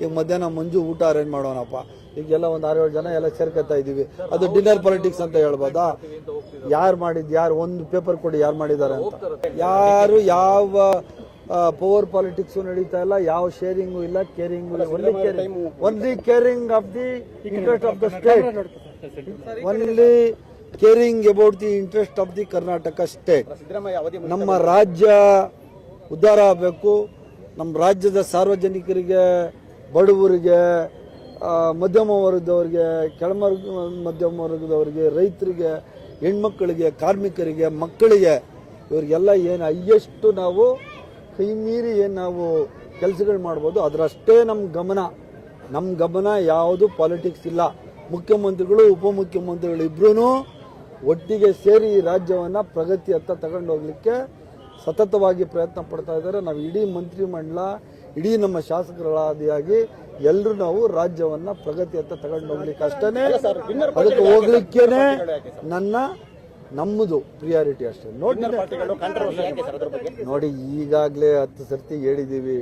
ಈಗ ಮಧ್ಯಾಹ್ನ ಮಂಜು ಊಟ ಅರೇಂಜ್ ಮಾಡೋಣಪ್ಪ. ಈಗೆಲ್ಲ ಒಂದು ಆರೇಳು ಜನ ಎಲ್ಲ ಸೇರ್ಕೊತಾ ಇದೀವಿ ಅದು ಡಿನ್ನರ್ ಪಾಲಿಟಿಕ್ಸ್ ಅಂತ ಹೇಳ್ಬೋದಾ? ಯಾರು ಮಾಡಿದ್, ಯಾರು ಒಂದು ಪೇಪರ್ ಕೊಡಿ, ಯಾರು ಮಾಡಿದ್ದಾರೆ ಅಂತ. ಯಾರು ಯಾವ ಪವರ್ ಪಾಲಿಟಿಕ್ಸ್ ನಡೀತಾ ಇಲ್ಲ, ಯಾವ ಶೇರಿಂಗು ಇಲ್ಲ caring only caring only caring of the interest of the state only caring about the interest of the Karnataka state ನಮ್ಮ ರಾಜ್ಯ ಉದ್ಧಾರ ಆಗಬೇಕು. ನಮ್ಮ ರಾಜ್ಯದ ಸಾರ್ವಜನಿಕರಿಗೆ ಬಡವರಿಗೆ ಮಧ್ಯಮ ವರ್ಗದವರಿಗೆ ಕೆಳಮರ್ಗ ಮಧ್ಯಮ ವರ್ಗದವರಿಗೆ, ರೈತರಿಗೆ ಹೆಣ್ಮಕ್ಕಳಿಗೆ ಕಾರ್ಮಿಕರಿಗೆ, ಮಕ್ಕಳಿಗೆ, ಇವರಿಗೆಲ್ಲ ಏನು ಅಯ್ಯಷ್ಟು ನಾವು ಕೈ ಮೀರಿ ಏನು ನಾವು ಕೆಲಸಗಳು ಮಾಡ್ಬೋದು. ಅದರಷ್ಟೇ ನಮ್ಮ ಗಮನ. ನಮ್ಮ ಗಮನ ಯಾವುದು ಪಾಲಿಟಿಕ್ಸ್ ಇಲ್ಲ. ಮುಖ್ಯಮಂತ್ರಿಗಳು, ಉಪಮುಖ್ಯಮಂತ್ರಿಗಳು ಇಬ್ಬರೂ ಒಟ್ಟಿಗೆ ಸೇರಿ ಈ ರಾಜ್ಯವನ್ನು ಪ್ರಗತಿಯತ್ತ ತಗೊಂಡು ಹೋಗ್ಲಿಕ್ಕೆ ಸತತವಾಗಿ ಪ್ರಯತ್ನ ಪಡ್ತಾ ಇದ್ದಾರೆ. ನಾವು ಇಡೀ ಮಂತ್ರಿಮಂಡಲ ಇಡೀ ನಮ್ಮ ಶಾಸಕರಾದಿಯಾಗಿ ಎಲ್ಲರೂ ನಾವು ರಾಜ್ಯವನ್ನ ಪ್ರಗತಿಯತ್ತ ತಗೊಂಡು ಹೋಗ್ಲಿಕ್ಕೆ ಅಷ್ಟೇ ಅದಕ್ಕೆ ಹೋಗ್ಲಿಕ್ಕೇನೆ ನನ್ನ ನಮ್ಮದು ಪ್ರಿಯಾರಿಟಿ ಅಷ್ಟೇ. ನೋಡಿ ನೋಡಿ ಈಗಾಗಲೇ ಹತ್ತು ಸರ್ತಿ ಹೇಳಿದ್ದೀವಿ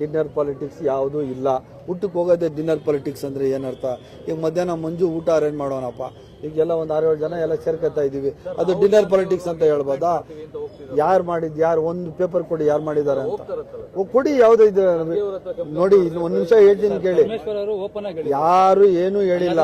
ಡಿನ್ನರ್ ಪಾಲಿಟಿಕ್ಸ್ ಯಾವುದೂ ಇಲ್ಲ. ಊಟಕ್ಕೆ ಹೋಗೋದೆ ಡಿನ್ನರ್ ಪಾಲಿಟಿಕ್ಸ್ ಅಂದರೆ ಏನರ್ಥ? ಈಗ ಮಧ್ಯಾಹ್ನ ಮಂಜು ಊಟ ಅರೇಂಜ್ ಮಾಡೋಣಪ್ಪ. ಈಗೆಲ್ಲ ಒಂದು ಆರೇಳು ಜನ ಎಲ್ಲ ಸೇರ್ಕೊತಾ ಇದ್ದೀವಿ ಅದು ಡಿನ್ನರ್ ಪಾಲಿಟಿಕ್ಸ್ ಅಂತ ಹೇಳ್ಬೋದಾ? ಯಾರು ಮಾಡಿದ್ ಯಾರು ಒಂದು ಪೇಪರ್ ಕೊಡಿ ಯಾರು ಮಾಡಿದ್ದಾರೆ ಅಂತ. ಕೊಡಿ ಯಾವ್ದು ಇದು ನೋಡಿ ಒಂದ್ ನಿಮಿಷ ಹೇಳ್ತೀನಿ ಕೇಳಿ. ಯಾರು ಏನು ಹೇಳಿಲ್ಲ.